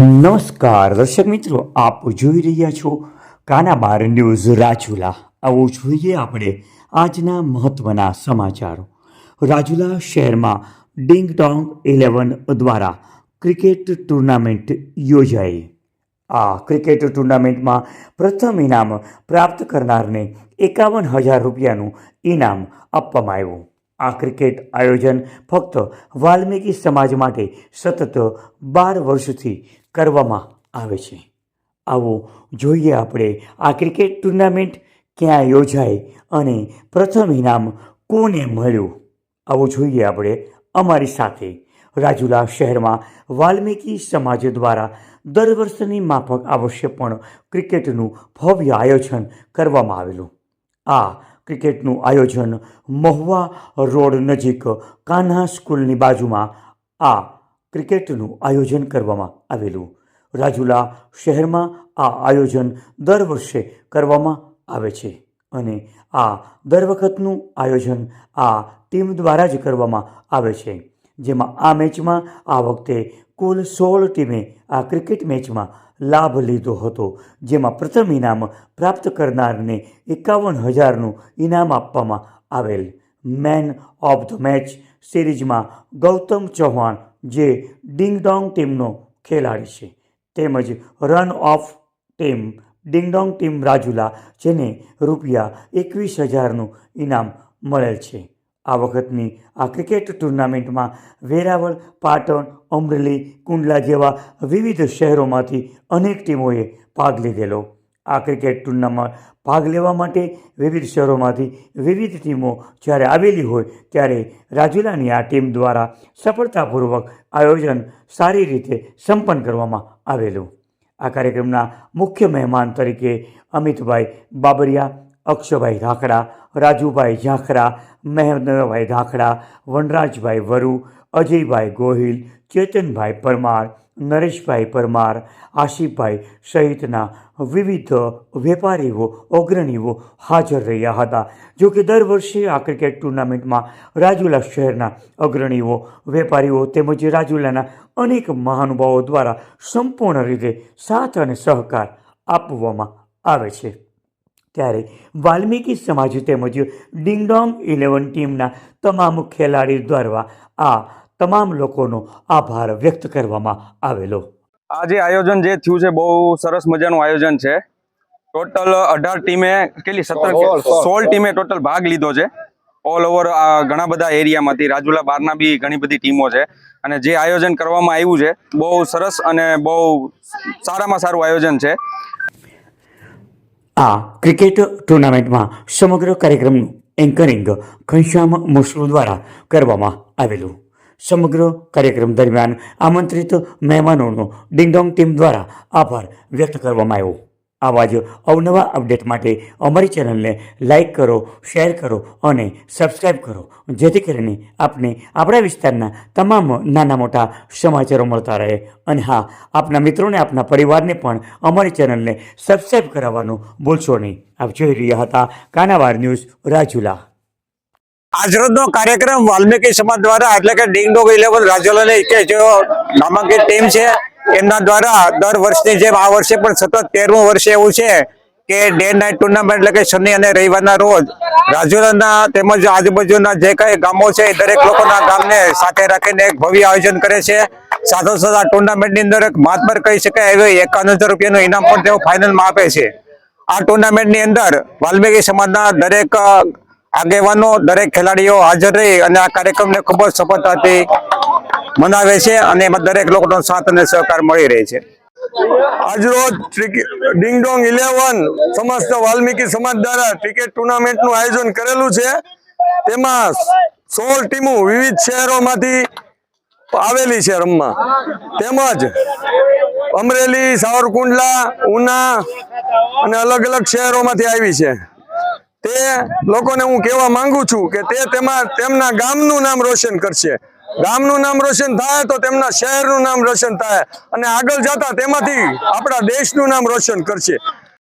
નમસ્કાર, દર્શક મિત્રો, આપ જોઈ રહ્યા છો કાના બાર ન્યૂઝ રાજુલા. આવો જોઈએ આપણે આજના મહત્વના સમાચારો. રાજુલા શહેરમાં ડિંગ ડોંગ ઇલેવન દ્વારા ક્રિકેટ ટુર્નામેન્ટ યોજાઈ. આ ક્રિકેટ ટુર્નામેન્ટમાં પ્રથમ ઇનામ પ્રાપ્ત કરનારને એકાવન હજાર રૂપિયાનું ઇનામ આપવામાં આવ્યું. આ ક્રિકેટ આયોજન ફક્ત વાલ્મીકી સમાજ માટે સતત બાર વર્ષથી કરવામાં આવે છે. આવો જોઈએ આપણે આ ક્રિકેટ ટુર્નામેન્ટ ક્યાં યોજાય અને પ્રથમ ઇનામ કોને મળ્યું? આવું જોઈએ આપણે અમારી સાથે. રાજુલા શહેરમાં વાલ્મીકી સમાજ દ્વારા દર વર્ષની માફક આવશ્ય પણ ક્રિકેટનું ભવ્ય આયોજન કરવામાં આવેલું. આ ક્રિકેટનું આયોજન મહુવા રોડ નજીક કાન્હા સ્કૂલની બાજુમાં આ ક્રિકેટનું આયોજન કરવામાં આવેલું. રાજુલા શહેરમાં આ આયોજન દર વર્ષે કરવામાં આવે છે અને આ દર વખતનું આયોજન આ ટીમ દ્વારા જ કરવામાં આવે છે. જેમાં આ મેચમાં આ વખતે કુલ સોળ ટીમે આ ક્રિકેટ મેચમાં લાભ લીધો હતો, જેમાં પ્રથમ ઇનામ પ્રાપ્ત કરનારને એકાવન હજારનું ઇનામ આપવામાં આવેલ. મેન ઓફ ધ મેચ સિરીઝમાં ગૌતમ ચૌહાણ, જે ડિંગ ડોંગ ટીમનો ખેલાડી છે, તેમજ run of team ding dong team Rajula, જેને રૂપિયા એકવીસ હજારનું ઇનામ મળેલ છે. આ વખતની આ ક્રિકેટ ટુર્નામેન્ટમાં વેરાવળ, પાટણ, અમરેલી, કુંડલા જેવા વિવિધ શહેરોમાંથી અનેક ટીમોએ ભાગ લીધેલો. આ ક્રિકેટ ટુર્નામાં ભાગ લેવા માટે વિવિધ શહેરોમાંથી વિવિધ ટીમો જ્યારે આવેલી હોય ત્યારે રાજુલાની આ ટીમ દ્વારા સફળતાપૂર્વક આયોજન સારી રીતે સંપન્ન કરવામાં આવેલું. આ કાર્યક્રમના મુખ્ય મહેમાન તરીકે અમિતભાઈ બાબરિયા અક્ષભાઈ ધાખડા રાજુભાઈ ઝાંખરા, મહેન્દ્રભાઈ ધાખડા વનરાજભાઈ વરુ, અજયભાઈ ગોહિલ, ચેતનભાઈ પરમાર, નરેશભાઈ પરમાર આશિફભાઈ સહિતના વિવિધ વેપારીઓ, અગ્રણીઓ હાજર રહ્યા હતા. જો કે દર વર્ષે આ ક્રિકેટ ટુર્નામેન્ટમાં રાજુલા શહેરના અગ્રણીઓ, વેપારીઓ તેમજ રાજુલાના અનેક મહાનુભાવો દ્વારા સંપૂર્ણ રીતે સાથ અને સહકાર આપવામાં આવે છે. ત્યારે વાલ્મીકી સમાજ તેમજ ડિંગડોંગ ઇલેવન ટીમના તમામ ખેલાડી દ્વારા આ તમામ લોકોનો આભાર વ્યક્ત કરવામાં આવેલો. આ જે આયોજન જે થયું છે બહુ સરસ મજાનું આયોજન છે. ટોટલ અઢાર ટીમે કેટલી? સત્તર સોળ ટીમે ટોટલ ભાગ લીધો છે. ઓલ ઓવર ઘણા બધા એરિયામાંથી રાજુલા બારના બી ઘણી બધી ટીમો છે. અને જે આયોજન કરવામાં આવ્યું છે બહુ સરસ અને બહુ સારામાં સારું આયોજન છે. આ ક્રિકેટ ટુર્નામેન્ટમાં સમગ્ર કાર્યક્રમનું એન્કરિંગ ઘનશ્યામ મુસલુ દ્વારા કરવામાં આવેલું. સમગ્ર કાર્યક્રમ દરમિયાન આમંત્રિત મહેમાનોનો ડિંગડોંગ ટીમ દ્વારા આભાર વ્યક્ત કરવામાં આવ્યો. આવા જ અવનવા અપડેટ માટે અમારી ચેનલને લાઇક કરો, શેર કરો અને સબસ્ક્રાઈબ કરો. જેથી કરીને આપને આપણા વિસ્તારના તમામ નાના મોટા સમાચારો મળતા રહે. અને હા, આપના મિત્રોને, આપના પરિવારને પણ અમારી ચેનલને સબસ્ક્રાઈબ કરાવવાનું ભૂલશો નહીં. આપ જોઈ રહ્યા હતા કાનાવાર ન્યૂઝ રાજુલા. આજરોજનો કાર્યક્રમ વાલ્મીકી સમાજ દ્વારા એટલે કે ડિંગ ડોગ ઇલેવન રાજુલાની નામાંકિત ટીમ છે એમના દ્વારા દર વર્ષની જેમ આ વર્ષે પણ સતત તેરમું વર્ષે એવું છે કે ડે નાઇટ ટુર્નામેન્ટ એટલે કે શનિ અને રવિવારના રોજ રાજુલાના તેમજ આજુબાજુના જે કઈ ગામો છે દરેક લોકોના ગામને સાથે રાખીને એક ભવ્ય આયોજન કરે છે. સાથો સાથ આ ટુર્નામેન્ટની અંદર એક માતબર કહી શકાય એવી એકાવન હજાર રૂપિયાનું ઇનામ પણ તેઓ ફાઇનલમાં આપે છે. આ ટુર્નામેન્ટની અંદર વાલ્મીકી સમાજના દરેક આગેવાનો, દરેક ખેલાડીઓ હાજર રહી અને આ કાર્યક્રમને ખૂબ જ સફળતાથી મનાવે છે અને એમાં દરેક લોકોનો સાથ અને સહકાર મળી રહે છે. આજરોજ ડિંગડોંગ ઇલેવન સમસ્ત વાલ્મીકી સમાજ દ્વારા ક્રિકેટ ટુર્નામેન્ટનું આયોજન કરેલું છે. તેમાં સોળ ટીમો વિવિધ શહેરોમાંથી આવેલી છે રમવા. તેમજ અમરેલી, સાવરકુંડલા, ઉના અને અલગ અલગ શહેરોમાંથી આવી છે. તે લોકોને હું કહેવા માંગુ છું કે તે તેમાં તેમના ગામનું નામ રોશન કરશે. ગામનું નામ રોશન થાય તો તેમના શહેરનું નામ રોશન થાય. અને આગળ જતા તેમાંથી આપણા દેશનું નામ રોશન કરશે.